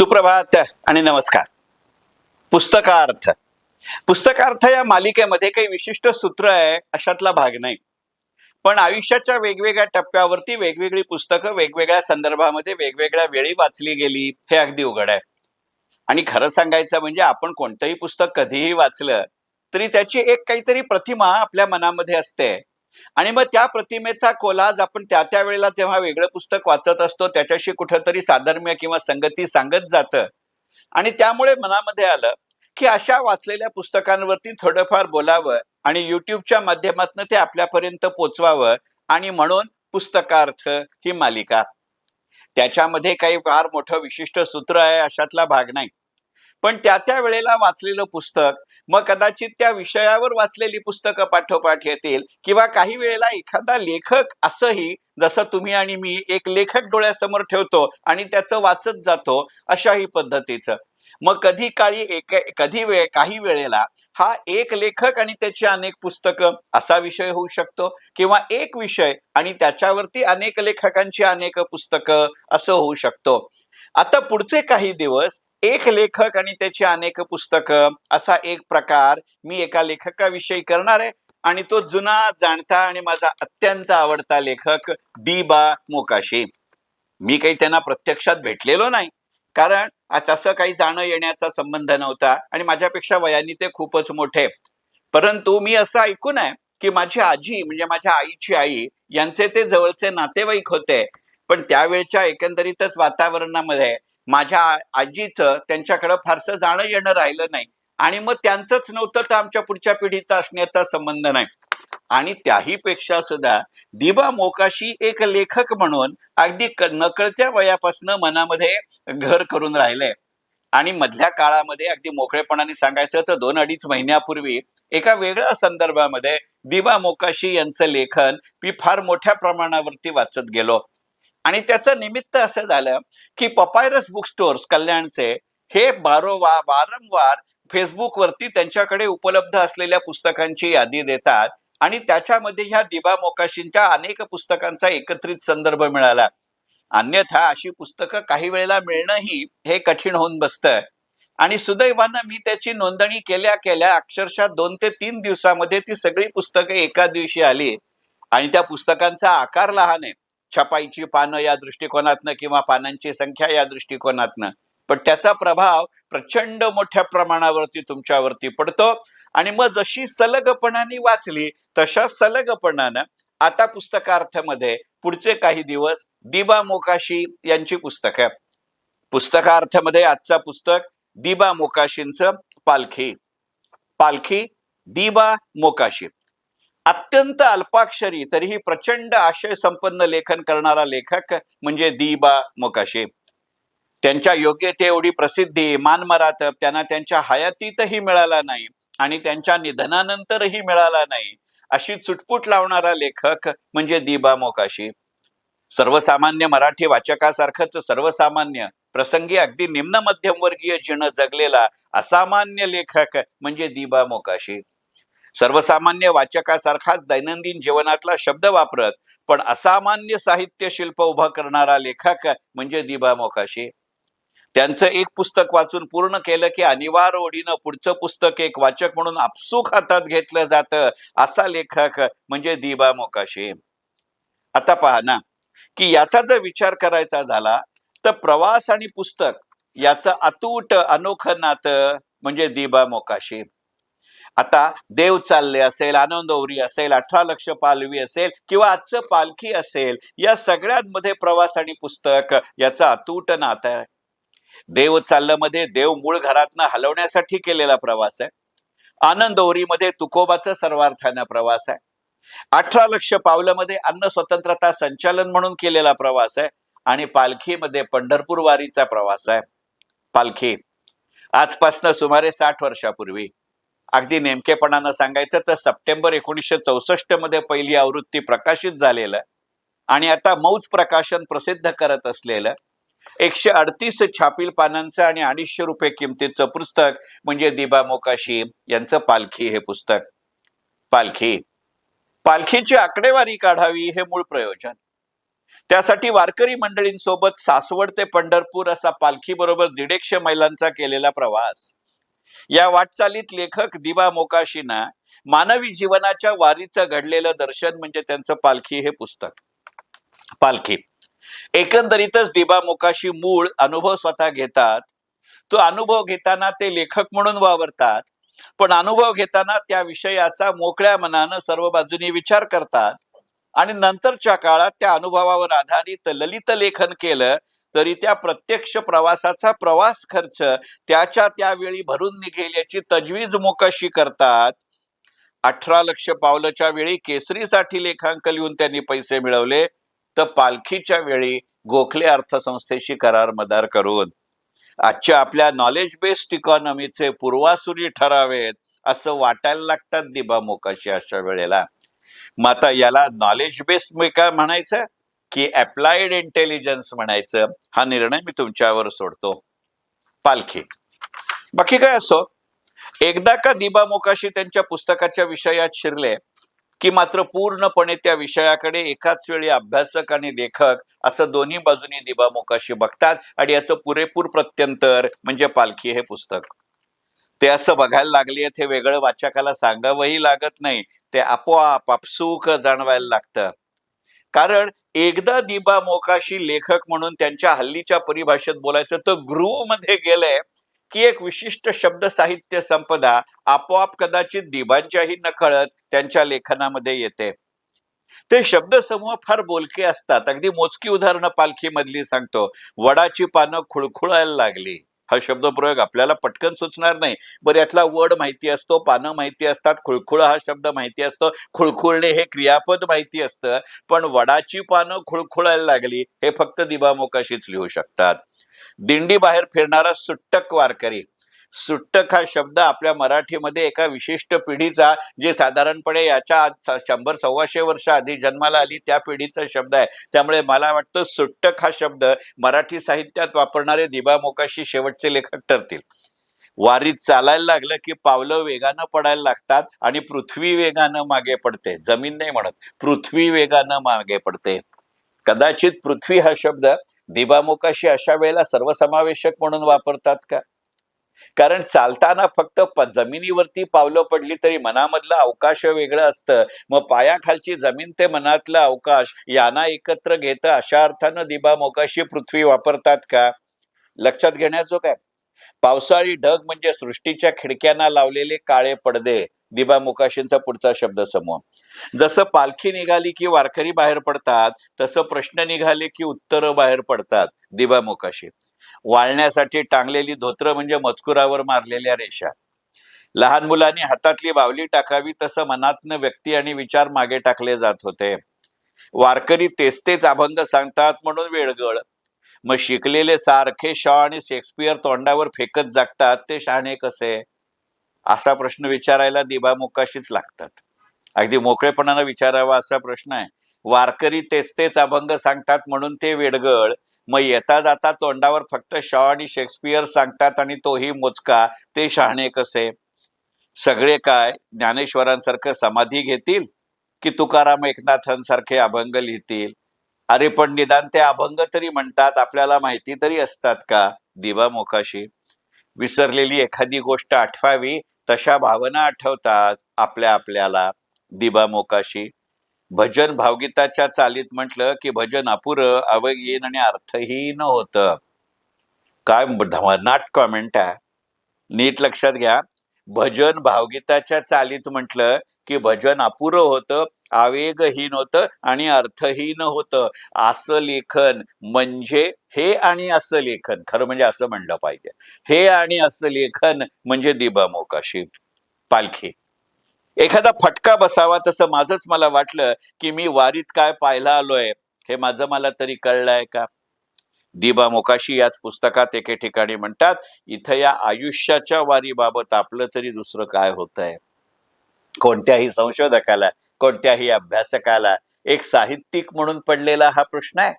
सुप्रभात आणि नमस्कार. पुस्तकार्थ. पुस्तकार्थ या मालिकेमध्ये काही विशिष्ट सूत्र आहे अशातला भाग नाही. पण आयुष्याच्या वेगवेगळ्या टप्प्यावरती वेगवेगळी पुस्तकं वेगवेगळ्या संदर्भामध्ये वेगवेगळ्या वेळी वाचली गेली हे अगदी उघड आहे. आणि खरं सांगायचं म्हणजे आपण कोणतंही पुस्तक कधीही वाचलं तरी त्याची एक काहीतरी प्रतिमा आपल्या मनामध्ये असते. आणि मग त्या प्रतिमेचा कोलाज आपण त्या त्या वेळेला जेव्हा वेगळं पुस्तक वाचत असतो त्याच्याशी कुठंतरी साधर्म्य किंवा संगती सांगत जातं. आणि त्यामुळे मनामध्ये आलं की अशा वाचलेल्या पुस्तकांवरती थोडंफार बोलावं आणि युट्यूबच्या माध्यमातून ते आपल्यापर्यंत पोचवावं आणि म्हणून पुस्तकार्थ ही मालिका. त्याच्यामध्ये काही फार मोठं विशिष्ट सूत्र आहे अशातला भाग नाही. पण त्या त्या वेळेला वाचलेलं पुस्तक मग कदाचित त्या विषयावर वाचलेली पुस्तकं पाठोपाठ येतील किंवा काही वेळेला एखादा लेखक असंही जसं तुम्ही आणि मी एक लेखक डोळ्यासमोर ठेवतो आणि त्याचं वाचत जातो अशाही पद्धतीचं. मग कधी काळी एक कधी वेळ काही वेळेला हा एक लेखक आणि त्याची अनेक पुस्तकं असा विषय होऊ शकतो किंवा एक विषय आणि त्याच्यावरती अनेक लेखकांची अनेक पुस्तकं असं होऊ शकतो. आता पुढचे काही दिवस एक लेखक आणि त्याची अनेक पुस्तकं असा एक प्रकार मी एका लेखकाविषयी करणार आहे. आणि तो जुना जाणता आणि माझा अत्यंत आवडता लेखक डी बा मोकाशी. मी काही त्यांना प्रत्यक्षात भेटलेलो नाही. कारण तसं काही जाणं येण्याचा संबंध नव्हता आणि माझ्यापेक्षा वयाने ते खूपच मोठे. परंतु मी असं ऐकून आहे की माझी आजी म्हणजे माझ्या आईची आई यांचे ते जवळचे नातेवाईक होते. पण त्यावेळच्या एकंदरीतच वातावरणामध्ये माझ्या आजीचं त्यांच्याकडं फारसं जाणं येणं राहिलं नाही. आणि मग त्यांचंच नव्हतं तर आमच्या पुढच्या पिढीचा असण्याचा संबंध नाही. आणि त्याही पेक्षा सुद्धा दिबा मोकाशी एक लेखक म्हणून अगदी नकळत्या वयापासून मनामध्ये घर करून राहिले आणि मधल्या काळामध्ये अगदी मोकळेपणाने सांगायचं तर दोन अडीच महिन्यापूर्वी एका वेगळ्या संदर्भामध्ये दिबा मोकाशी यांचं लेखन मी फार मोठ्या प्रमाणावरती वाचत गेलो. आणि त्याचं निमित्त असं झालं की पपायरस बुक स्टोअर्स कल्याणचे हे बारोवा वारंवार फेसबुकवरती त्यांच्याकडे उपलब्ध असलेल्या पुस्तकांची यादी देतात आणि त्याच्यामध्ये ह्या दिबा मोकाशींच्या अनेक पुस्तकांचा एकत्रित संदर्भ मिळाला. अन्यथा अशी पुस्तकं काही वेळेला मिळणंही हे कठीण होऊन बसतं. आणि सुदैवानं मी त्याची नोंदणी केल्या केल्या अक्षरशः दोन ते तीन दिवसामध्ये ती सगळी पुस्तकं एका दिवशी आली आणि त्या पुस्तकांचा आकार लहान आहे. छपाईची पानं या दृष्टिकोनातनं किंवा पानांची संख्या या दृष्टिकोनातनं. पण त्याचा प्रभाव प्रचंड मोठ्या प्रमाणावरती तुमच्यावरती पडतो. आणि मग जशी सलगपणाने वाचली तशा सलगपणानं आता पुस्तकार्थमध्ये पुढचे काही दिवस दिबा मोकाशी यांची पुस्तकं. पुस्तकार्थमध्ये आजचा पुस्तक दिबा मोकाशींचं पालखी. पालखी दिबा मोकाशी. अत्यंत अल्पाक्षरी तरीही प्रचंड आशय संपन्न लेखन करणारा लेखक म्हणजे दिबा मोकाशी. त्यांच्या योग्यते एवढी प्रसिद्धी मानमरात त्यांना त्यांच्या हयातीतही मिळाला नाही आणि त्यांच्या निधनानंतरही मिळाला नाही अशी चुटपुट लावणारा लेखक म्हणजे दिबा मोकाशी. सर्वसामान्य मराठी वाचकासारखंच सर्वसामान्य प्रसंगी अगदी निम्न मध्यमवर्गीय जीण जगलेला असामान्य लेखक म्हणजे दिबा मोकाशी. सर्वसामान्य वाचकासारखाच दैनंदिन जीवनातला शब्द वापरत पण असामान्य साहित्य शिल्प उभं करणारा लेखक म्हणजे दिबा मोकाशी. त्यांचं एक पुस्तक वाचून पूर्ण केलं की अनिवार्य ओढीनं पुढचं पुस्तक एक वाचक म्हणून आपसूक हातात घेतलं जातं असा लेखक म्हणजे दिबा मोकाशी. आता पहा ना की याचा जर विचार करायचा झाला तर प्रवास आणि पुस्तक याचं अतूट अनोखं नातं म्हणजे दिबा मोकाशी. आता देव चालले असेल आनंदोरी असेल अठरा लक्ष पालवी असेल किंवा आजचं पालखी असेल या सगळ्यांमध्ये प्रवास आणि पुस्तक याचा अतूट नातं आहे. देव चाललंमध्ये देव मूळ घरातनं हलवण्यासाठी केलेला प्रवास आहे. आनंदोरीमध्ये तुकोबाचा सर्वार्थानं प्रवास आहे. अठरा लक्ष पावलंमध्ये अन्न स्वतंत्रता संचालन म्हणून केलेला प्रवास आहे आणि पालखीमध्ये पंढरपूर वारीचा प्रवास आहे. पालखी. आजपासनं सुमारे साठ वर्षापूर्वी. अगदी नेमकेपणानं सांगायचं तर सप्टेंबर एकोणीसशे चौसष्टमध्ये पहिली आवृत्ती प्रकाशित झालेलं आणि आता मौज प्रकाशन प्रसिद्ध करत असलेलं एकशे अडतीस छापील पानांचं आणि अडीचशे रुपये किमतीचं पुस्तक म्हणजे दिबा मोकाशी यांचं पालखी हे पुस्तक. पालखी. पालखीची आकडेवारी काढावी हे मूळ प्रयोजन. त्यासाठी वारकरी मंडळींसोबत सासवड ते पंढरपूर असा पालखी बरोबर दीडेकशे मैलांचा केलेला प्रवास. या वाटचालीत लेखक दिबा मोकाशीना मानवी जीवनाच्या वारीचं घडलेलं दर्शन म्हणजे त्यांचं पालखी हे पुस्तक. पालखी. एकंदरीतच दिबा मोकाशी मूळ अनुभव स्वतः घेतात. तो अनुभव घेताना ते लेखक म्हणून वावरतात. पण अनुभव घेताना त्या विषयाचा मोकळ्या मनानं सर्व बाजूनी विचार करतात. आणि नंतरच्या काळात त्या अनुभवावर आधारित ललित लेखन केलं तरी त्या प्रत्यक्ष प्रवासाचा प्रवास खर्च त्याच्या त्यावेळी भरून निघेल याची तजवीज मोकाशी करतात. अठरा लक्ष पावलच्या वेळी केसरीसाठी लेखांक लिहून त्यांनी पैसे मिळवले. तर पालखीच्या वेळी गोखले अर्थसंस्थेशी करार मदार करून. आजच्या आपल्या नॉलेज बेस्ड इकॉनॉमीचे पूर्वासुरी ठरावेत असं वाटायला लागतात दिबा मोकाशी अशा वेळेला. मग आता याला नॉलेज बेस्ड काय म्हणायचं? की अप्लाइड इंटेलिजन्स म्हणायचं हा निर्णय मी तुमच्यावर सोडतो. पालखी. बाकी काय असो एकदा का दिबा मोकाशी त्यांच्या पुस्तकाच्या विषयात शिरले की मात्र पूर्णपणे त्या विषयाकडे एकाच वेळी अभ्यासक आणि लेखक असं दोन्ही बाजूनी दिबा मोकाशी बघतात आणि याचं पुरेपूर प्रत्यंतर म्हणजे पालखी हे पुस्तक. ते असं बघायला लागले हे वेगळं वाचकाला सांगावंही लागत नाही ते आपोआप आपसूक जाणवायला लागतं. कारण एकदा दिबा मोकाशी लेखक म्हणून त्यांच्या हल्लीच्या परिभाषेत बोलायचं तर गृहमध्ये गेलंय की एक विशिष्ट शब्द साहित्य संपदा आपोआप कदाचित दिबांच्याही नकळत त्यांच्या लेखनामध्ये येते. ते शब्दसमूह फार बोलके असतात. अगदी मोजकी उदाहरणं पालखीमधली सांगतो. वडाची पानं खुळखुळायला लागली. हा शब्दप्रयोग आपल्याला पटकन सुचणार नाही. बरं यातला वड माहिती असतो पानं माहिती असतात खुळखुळ हा शब्द माहिती असतो. खुळखुळणे हे क्रियापद माहिती असतं पण वडाची पानं खुळखुळायला लागली हे फक्त दिबामोकाशीच लिहू शकतात. दिंडी बाहेर फिरणारा सुट्टक वारकरी सुट्टक हा शब्द आपल्या मराठीमध्ये एका विशिष्ट पिढीचा जे साधारणपणे याच्या शंभर सव्वाशे वर्ष आधी जन्माला आली त्या पिढीचा शब्द आहे. त्यामुळे मला वाटतं सुट्टक हा शब्द मराठी साहित्यात वापरणारे दिबा मोकाशी शेवटचे लेखक ठरतील. वारीत चालायला लागलं की पावलं वेगानं पडायला लागतात आणि पृथ्वी वेगानं मागे पडते. जमीन नाही म्हणत पृथ्वी वेगानं मागे पडते. कदाचित पृथ्वी हा शब्द दिबामुखाशी अशा वेळेला सर्वसमावेशक म्हणून वापरतात का? कारण चालताना फक्त जमिनीवरती पावलं पडली तरी मनामधलं अवकाश वेगळं असतं. मग पायाखालची जमीन ते मनातलं अवकाश यांना एकत्र घेतं अशा अर्थानं दिबामोकाशी पृथ्वी वापरतात का? लक्षात घेण्याचं काय पावसाळी ढग म्हणजे सृष्टीच्या खिडक्यांना लावलेले काळे पडदे. दिबा मोकाशींचा पुढचा शब्द समूह. जसं पालखी निघाली की वारकरी बाहेर पडतात तसं प्रश्न निघाले की उत्तरं बाहेर पडतात. दिबा मोकाशी. वाळण्यासाठी टांगलेली धोत्र म्हणजे मजकुरावर मारलेल्या रेषा. लहान मुलांनी हातातली बावली टाकावी तसं मनातनं व्यक्ती आणि विचार मागे टाकले जात होते. वारकरी तेच तेच अभंग सांगतात म्हणून वेळगळ. मग शिकलेले सारखे शॉ आणि शेक्सपियर तोंडावर फेकत जागतात ते शहाणे कसे? असा प्रश्न विचारायला दिबा मुकाशीच लागतात. अगदी मोकळेपणानं विचारावा असा प्रश्न आहे. वारकरी तेच तेच अभंग सांगतात म्हणून ते वेडगळ मग येता जाता तोंडावर फक्त शॉ आणि शेक्सपियर सांगतात आणि तोही मोजका ते शहाणे कसे? सगळे काय? ज्ञानेश्वरांसारखं समाधी घेतील? की तुकाराम एकनाथांसारखे अभंग लिहितील? अरे पण निदान ते अभंग तरी म्हणतात आपल्याला माहिती तरी असतात का? दिवा मोकाशी. विसरलेली एखादी गोष्ट आठवावी तशा भावना आठवतात आपल्या आपल्याला. दिवा मोकाशी. भजन भावगीताच्या चालीत म्हटलं की भजन अपुरं अवगीन आणि अर्थहीन होतं. काय नाट कॉमेंट आहे. नीट लक्षात घ्या. भजन भावगीताच्या चालीत म्हटलं की भजन अपुरं होतं आवेगहीन होतं आणि अर्थहीन होतं. असं लेखन म्हणजे हे आणि असं लेखन. खरं म्हणजे असं म्हणलं पाहिजे. हे आणि असं लेखन म्हणजे दिबामोकाशी पालखी. एखादा फटका बसावा तसं माझंच मला वाटलं की मी वारीत काय पाहायला आलोय हे माझं मला तरी कळलंय का? दिबा मोकाशी याच पुस्तकात एके ठिकाणी म्हणतात इथं या आयुष्याच्या वारीबाबत आपलं तरी दुसरं काय होत आहे कोणत्याही संशोधकाला कोणत्याही अभ्यासकाला एक साहित्यिक म्हणून पडलेला हा प्रश्न आहे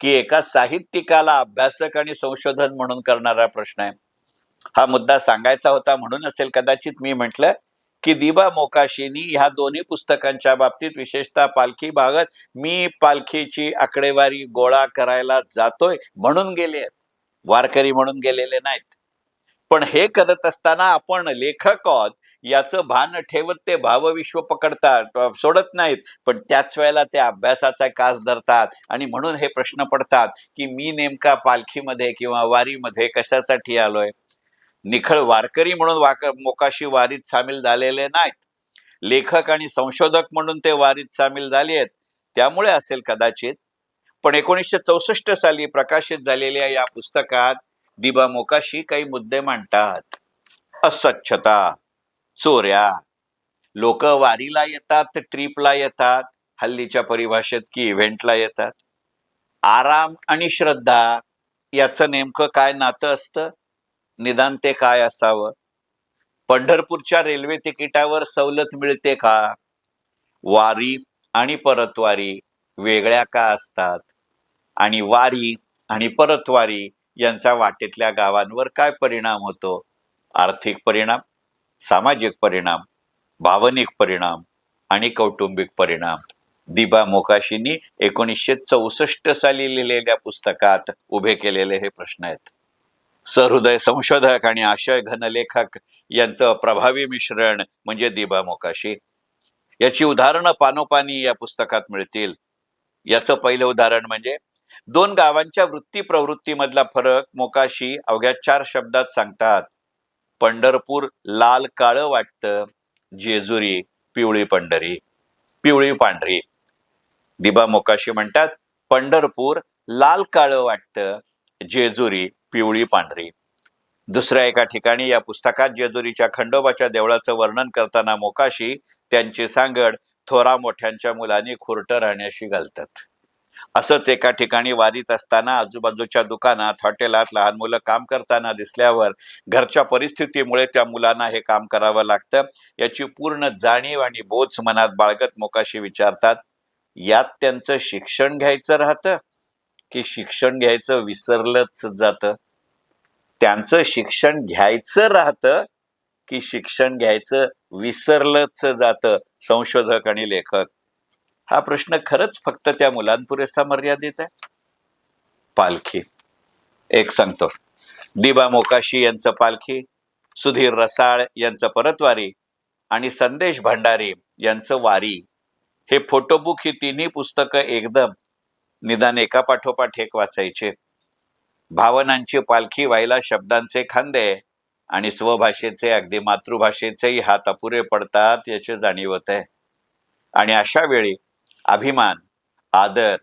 की एका साहित्यिकाला अभ्यासक आणि संशोधन म्हणून करणारा प्रश्न आहे. हा मुद्दा सांगायचा होता म्हणून असेल कदाचित मी म्हटलं की दिबा मोकाशीनी ह्या दोन्ही पुस्तकांच्या बाबतीत विशेषतः पालखी भागात मी पालखीची आकडेवारी गोळा करायला जातोय म्हणून गेले आहेत. वारकरी म्हणून गेलेले नाहीत. पण हे करत असताना आपण लेखक आहोत याचं भान ठेवत ते भावविश्व पकडतात सोडत नाहीत. पण त्याच वेळेला ते अभ्यासाचा कास धरतात आणि म्हणून हे प्रश्न पडतात की मी नेमका पालखीमध्ये किंवा वारीमध्ये कशासाठी आलोय? निखळ वारकरी म्हणून वाक मोकाशी वारीत सामील झालेले नाहीत. लेखक आणि संशोधक म्हणून ते वारीत सामील झाले आहेत. त्यामुळे असेल कदाचित. पण एकोणीसशे चौसष्ट साली प्रकाशित झालेल्या या पुस्तकात दिबा मोकाशी काही मुद्दे मांडतात. अस्वच्छता चोऱ्या लोक वारीला येतात ट्रिपला येतात हल्लीच्या परिभाषेत की इव्हेंटला येतात. आराम आणि श्रद्धा याचं नेमकं काय नातं असतं? निदान ते काय असावं? पंढरपूरच्या रेल्वे तिकिटावर सवलत मिळते का? वारी आणि परतवारी वेगळ्या का असतात? आणि वारी आणि परतवारी यांचा वाटेतल्या गावांवर काय परिणाम होतो? आर्थिक परिणाम सामाजिक परिणाम भावनिक परिणाम आणि कौटुंबिक परिणाम. दिबा मोकाशींनी एकोणीसशे चौसष्ट साली लिहिलेल्या पुस्तकात उभे केलेले हे प्रश्न आहेत. सहृदय संशोधक आणि आशय घन लेखक यांचं प्रभावी मिश्रण म्हणजे दिबा मोकाशी. याची उदाहरणं पानोपानी या पुस्तकात मिळतील. याचं पहिलं उदाहरण म्हणजे दोन गावांच्या वृत्ती प्रवृत्तीमधला फरक मोकाशी अवघ्या चार शब्दात सांगतात. पंढरपूर लाल काळं वाटतं जेजुरी पिवळी पंढरी पिवळी पांढरी. दिबा मोकाशी म्हणतात पंढरपूर लाल काळं वाटतं जेजुरी पिवळी पांढरी. दुसऱ्या एका ठिकाणी या पुस्तकात जेजुरीच्या खंडोबाच्या देवळाचं वर्णन करताना मोकाशी त्यांची सांगड थोरा मोठ्यांच्या मुलांनी खुरटं राहण्याशी घालतात. असंच एका ठिकाणी वारीत असताना आजूबाजूच्या दुकानात हॉटेलात लहान मुलं काम करताना दिसल्यावर घरच्या परिस्थितीमुळे त्या मुलांना हे काम करावं लागतं याची पूर्ण जाणीव आणि बोच मनात बाळगत मोकाशी विचारतात यात त्यांचं शिक्षण घ्यायचं राहतं? की शिक्षण घ्यायचं विसरलंच जातं. त्यांचं शिक्षण घ्यायचं राहतं की शिक्षण घ्यायचं विसरलंच जातं संशोधक आणि लेखक. हा प्रश्न खरंच फक्त त्या मुलांपुरेसा मर्यादित आहे? पालखी. एक सांगतो. दिबा मोकाशी यांचं पालखी सुधीर रसाळ यांचं परतवारी आणि संदेश भंडारी यांचं वारी. हे फोटोबुक ही तिन्ही पुस्तकं एकदम निदान एका पाठोपाठ एक वाचायचे. भावनांची पालखी व्हायला शब्दांचे खांदे आणि स्वभाषेचे अगदी मातृभाषेचेही हात अपुरे पडतात याची जाणीव होत. आहे आणि अशा वेळी अभिमान आदर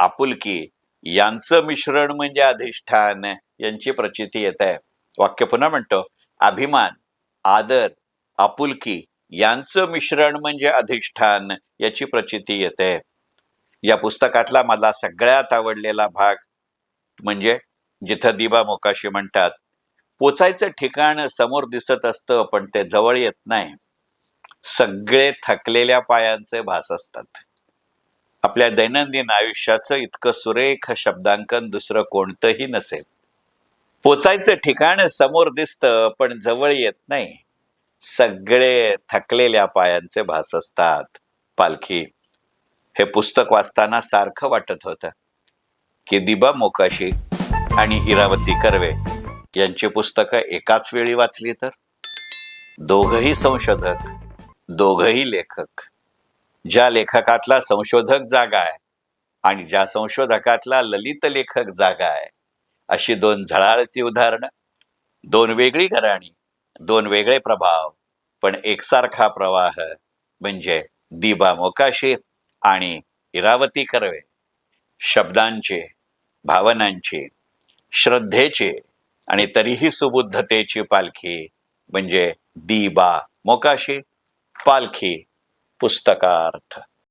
आपुलकी यांचं मिश्रण म्हणजे अधिष्ठान यांची प्रचिती येत. आहे वाक्य पुन्हा म्हणतो अभिमान आदर आपुलकी यांचं मिश्रण म्हणजे अधिष्ठान याची प्रचिती येते. या पुस्तकातला मला सगळ्यात आवडलेला भाग म्हणजे जिथं दिबा मोकाशी म्हणतात पोचायचं ठिकाण समोर दिसत असतं पण ते जवळ येत नाही. सगळे थकलेल्या पायांचे भास असतात. आपल्या दैनंदिन आयुष्याचं इतकं सुरेख शब्दांकन दुसरं कोणतंही नसेल. पोचायचं ठिकाण समोर दिसतं पण जवळ येत नाही. सगळे थकलेल्या पायांचे भास असतात. पालखी हे पुस्तक वाचताना सारखं वाटत होतं की दिबा मोकाशी आणि इरावती कर्वे यांची पुस्तकं एकाच वेळी वाचली तर? दोघही संशोधक दोघही लेखक ज्या लेखकातला संशोधक जागा आहे आणि ज्या संशोधकातला ललित लेखक जागा आहे अशी दोन झळाळती उदाहरणं दोन वेगळी घराणी दोन वेगळे प्रभाव पण एकसारखा प्रवाह म्हणजे दिबा मोकाशी आणि इरावती कर्वे शब्दांचे भावनांचे श्रद्धेचे आणि तरीही सुबुद्धतेची पालखी म्हणजे दिबा मोकाशी पालखी पुस्तकार्थ.